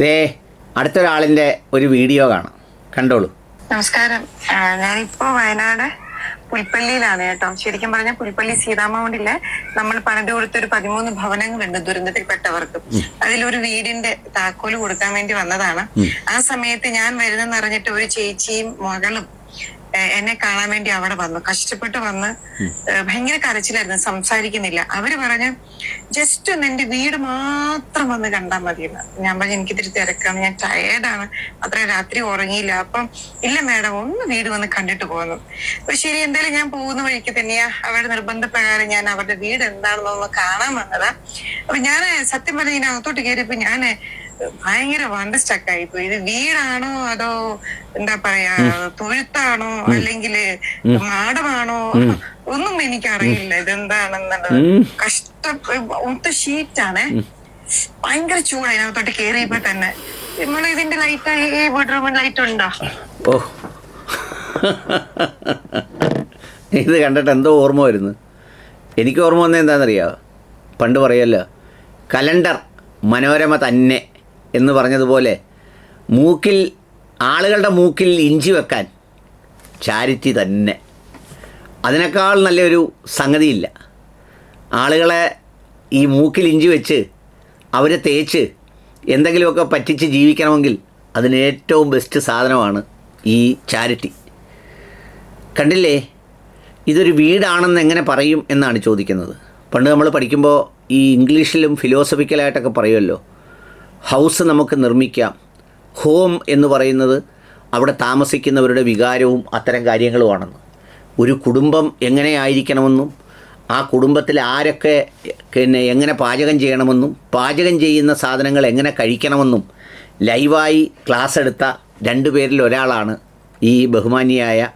ദേ അടുത്തൊരാളിന്റെ ഒരു വീഡിയോ കാണാം. കണ്ടോളൂ. നമസ്കാരം. ഞാനിപ്പോ വയനാട് പുൽപ്പള്ളിയിലാണ് കേട്ടോ. ശരിക്കും പറഞ്ഞാൽ പുൽപ്പള്ളി സീതാമൗണ്ടിൽ നമ്മൾ പണിത് കൊടുത്ത ഒരു പതിമൂന്ന് ഭവനങ്ങളുണ്ട് ദുരന്തത്തിൽപ്പെട്ടവർക്ക്. അതിലൊരു വീടിന്റെ താക്കോൽ കൊടുക്കാൻ വേണ്ടി വന്നതാണ്. ആ സമയത്ത് ഞാൻ വരുന്നെന്ന് അറിഞ്ഞിട്ട് ഒരു ചേച്ചിയും മകളും എന്നെ കാണാൻ വേണ്ടി അവിടെ വന്നു. കഷ്ടപ്പെട്ട് വന്ന് ഭയങ്കര കരച്ചിലായിരുന്നു. സംസാരിക്കുന്നില്ല. അവർ പറഞ്ഞു ജസ്റ്റ് ഒന്ന് എന്റെ വീട് മാത്രം വന്ന് കണ്ടാൽ മതിയെന്ന്. ഞാൻ പറഞ്ഞു എനിക്കിത്തിരി തിരക്കാണ്. ഞാൻ ടയേർഡാണ് അത്ര രാത്രി ഉറങ്ങിയില്ല. അപ്പം ഇല്ല മാഡം ഒന്ന് വീട് വന്ന് കണ്ടിട്ട് പോകുന്നു അപ്പൊ ശരി എന്തായാലും ഞാൻ പോകുന്ന വഴിക്ക് തന്നെയാ. അവരുടെ നിർബന്ധപ്രകാരം ഞാൻ അവരുടെ വീട് എന്താണെന്നൊന്ന് കാണാൻ വന്നതാ. അപ്പൊ ഞാൻ സത്യം പറഞ്ഞ ഇതിനകത്തോട്ട് കയറിയപ്പോ ഞാൻ ഭയങ്കര വണ്ട് സ്റ്റക്കായി പോയി ഇത് വീടാണോ അതോ എന്താ പറയാ തൊഴുത്താണോ അല്ലെങ്കിൽ മാടമാണോ? ഒന്നും എനിക്കറിയില്ല. ഇതെന്താണെന്നുള്ളത്. കഷ്ട ഒത്ത ഷീറ്റാണ് ഭയങ്കര ചൂട് അതിനകത്തോട്ട് കേറിയപ്പോ തന്നെ. നമ്മൾ ഇതിന്റെ ലൈറ്റ് ഈ ബെഡ്റൂമിൽ ലൈറ്റ് ഉണ്ടോ? ഓ. ഇത് കണ്ടിട്ട് എന്തോ ഓർമ്മ വരുന്നു. എനിക്ക് ഓർമ്മ വന്നത് എന്താണെന്നറിയാമോ പണ്ട് പറയല്ലോ കലണ്ടർ മനോരമ തന്നെ. എന്ന് പറഞ്ഞതുപോലെ മൂക്കിൽ ആളുകളുടെ മൂക്കിൽ ഇഞ്ചി വെക്കാൻ ചാരിറ്റി തന്നെ. അതിനേക്കാൾ നല്ലൊരു സംഗതിയില്ല. ആളുകളെ ഈ മൂക്കിൽ ഇഞ്ചി വെച്ച് അവരെ തേച്ച് എന്തെങ്കിലുമൊക്കെ പറ്റിച്ച് ജീവിക്കണമെങ്കിൽ അതിന് ഏറ്റവും ബെസ്റ്റ് സാധനമാണ് ഈ ചാരിറ്റി. കണ്ടില്ലേ? ഇതൊരു വീടാണെന്ന് എങ്ങനെ പറയും എന്നാണ് ചോദിക്കുന്നത്. പണ്ട് നമ്മൾ പഠിക്കുമ്പോൾ ഈ ഇംഗ്ലീഷിലും ഫിലോസഫിക്കലായിട്ടൊക്കെ പറയുമല്ലോ. ഹൗസ് നമുക്ക് നിർമ്മിക്കാം. ഹോം എന്ന് പറയുന്നത് അവിടെ താമസിക്കുന്നവരുടെ വികാരവും അത്തരം കാര്യങ്ങളുമാണെന്ന്. ഒരു കുടുംബം എങ്ങനെയായിരിക്കണമെന്നും ആ കുടുംബത്തിൽ ആരൊക്കെ പിന്നെ എങ്ങനെ പാചകം ചെയ്യണമെന്നും പാചകം ചെയ്യുന്ന സാധനങ്ങൾ എങ്ങനെ കഴിക്കണമെന്നും ലൈവായി ക്ലാസ് എടുത്ത രണ്ടു പേരിൽ ഒരാളാണ് ഈ ബഹുമാന്യയായ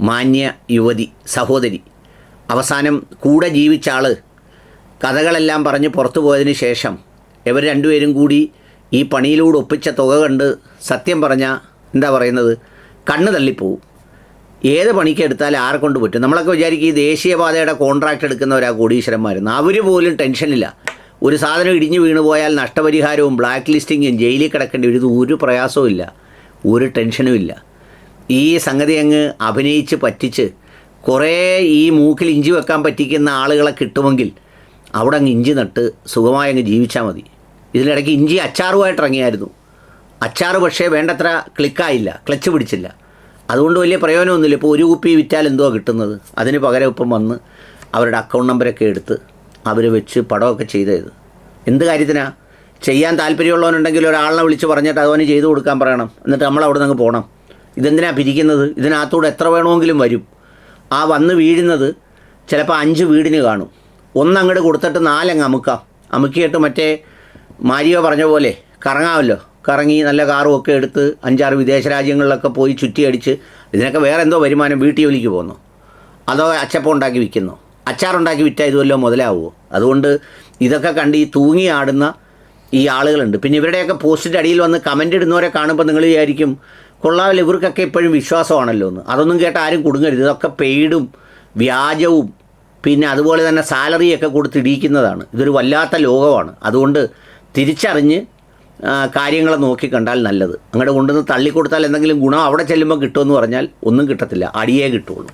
മാന്യ യുവതി സഹോദരി. അവസാനം കൂടെ ജീവിച്ച ആൾ കഥകളെല്ലാം പറഞ്ഞ് പുറത്തു പോയതിന് ശേഷം ഇവർ രണ്ടുപേരും കൂടി ഈ പണിയിലൂടെ ഒപ്പിച്ച തുക കണ്ട് സത്യം പറഞ്ഞാൽ എന്താ പറയുന്നത്? കണ്ണ് തള്ളിപ്പോവും. ഏത് പണിക്ക് എടുത്താലും ആരെ കൊണ്ട് പറ്റും? നമ്മളൊക്കെ വിചാരിക്കും ഈ ദേശീയപാതയുടെ കോൺട്രാക്ട് എടുക്കുന്നവരാ കോടീശ്വരന്മാരെന്ന് അവർ പോലും ടെൻഷനില്ല ഒരു സാധനം ഇടിഞ്ഞു വീണു പോയാൽ നഷ്ടപരിഹാരവും ബ്ലാക്ക് ലിസ്റ്റിങ്ങും ജയിലിൽ കിടക്കേണ്ടി ഇത് ഒരു പ്രയാസവും ഇല്ല. ഒരു ടെൻഷനും ഇല്ല. ഈ സംഗതി അങ്ങ് അഭിനയിച്ച് പറ്റിച്ച് കുറേ ഈ മൂക്കിൽ ഇഞ്ചി വെക്കാൻ പറ്റിക്കുന്ന ആളുകളെ കിട്ടുമെങ്കിൽ അവിടെ അങ്ങ് ഇഞ്ചി നട്ട് സുഖമായി അങ്ങ് ജീവിച്ചാൽ മതി. ഇതിനിടയ്ക്ക് ഇഞ്ചി അച്ചാറുമായിട്ട് ഇറങ്ങിയായിരുന്നു അച്ചാറ് പക്ഷേ വേണ്ടത്ര ക്ലിക്കായില്ല ക്ലച്ച് പിടിച്ചില്ല. അതുകൊണ്ട് വലിയ പ്രയോജനമൊന്നുമില്ല. ഇപ്പോൾ ഒരു കുപ്പി വിറ്റാൽ എന്തോ കിട്ടുന്നത്? അതിന് പകരം ഇപ്പം വന്ന് അവരുടെ അക്കൗണ്ട് നമ്പരൊക്കെ എടുത്ത് അവർ വെച്ച് പടമൊക്കെ ചെയ്തത് എന്ത് കാര്യത്തിനാ? ചെയ്യാൻ താല്പര്യമുള്ളവനുണ്ടെങ്കിൽ ഒരാളിനെ വിളിച്ച് പറഞ്ഞിട്ട് അതവന് ചെയ്തു കൊടുക്കാൻ പറയണം. എന്നിട്ട് നമ്മൾ അവിടെ നിന്ന് പോകണം ഇതെന്തിനാ പിരിക്കുന്നത്? ഇതിനകത്തൂടെ എത്ര വേണമെങ്കിലും വരും. ആ വന്ന് വീഴുന്നത് ചിലപ്പോൾ അഞ്ച് വീടിന് കാണും. ഒന്നങ്ങോട്ട് കൊടുത്തിട്ട് നാലങ്ങ് അമുക്കാം. അമുക്കിയിട്ട് മറ്റേ മാരിയോ പറഞ്ഞ പോലെ കറങ്ങാമല്ലോ. കറങ്ങി നല്ല കാറും ഒക്കെ എടുത്ത് അഞ്ചാറ് വിദേശ രാജ്യങ്ങളിലൊക്കെ പോയി ചുറ്റിയടിച്ച് ഇതിനൊക്കെ വേറെ എന്തോ വരുമാനം വീട്ടിൽ ജോലിക്ക് പോകുന്നു അതോ അച്ചപ്പം ഉണ്ടാക്കി വിൽക്കുന്നു. അച്ചാറുണ്ടാക്കി വിറ്റാൽ ഇതുവല്ലോ മുതലാവുമോ അതുകൊണ്ട് ഇതൊക്കെ കണ്ട് ഈ തൂങ്ങി ആടുന്ന ഈ ആളുകളുണ്ട്. പിന്നെ ഇവരുടെയൊക്കെ പോസ്റ്റിന്റെ അടിയിൽ വന്ന് കമന്റ് ഇടുന്നവരെ കാണുമ്പോൾ നിങ്ങൾ വിചാരിക്കും കൊള്ളാവില്ല ഇവർക്കൊക്കെ ഇപ്പോഴും വിശ്വാസമാണല്ലോ എന്ന്. അതൊന്നും കേട്ട് ആരും കുടുങ്ങരുത്. ഇതൊക്കെ പെയ്ഡും വ്യാജവും പിന്നെ അതുപോലെ തന്നെ സാലറിയൊക്കെ കൊടുത്ത് ഇടിയിക്കുന്നതാണ് ഇതൊരു വല്ലാത്ത ലോകമാണ്. അതുകൊണ്ട് തിരിച്ചറിഞ്ഞ് കാര്യങ്ങൾ നോക്കി നോക്കിക്കണ്ടാൽ നല്ലത്. അങ്ങോട്ട് കൊണ്ടുവന്ന് തള്ളിക്കൊടുത്താൽ എന്തെങ്കിലും ഗുണം അവിടെ ചെല്ലുമ്പോൾ കിട്ടുമെന്ന് പറഞ്ഞാൽ ഒന്നും കിട്ടത്തില്ല. അടിയേ കിട്ടുള്ളൂ.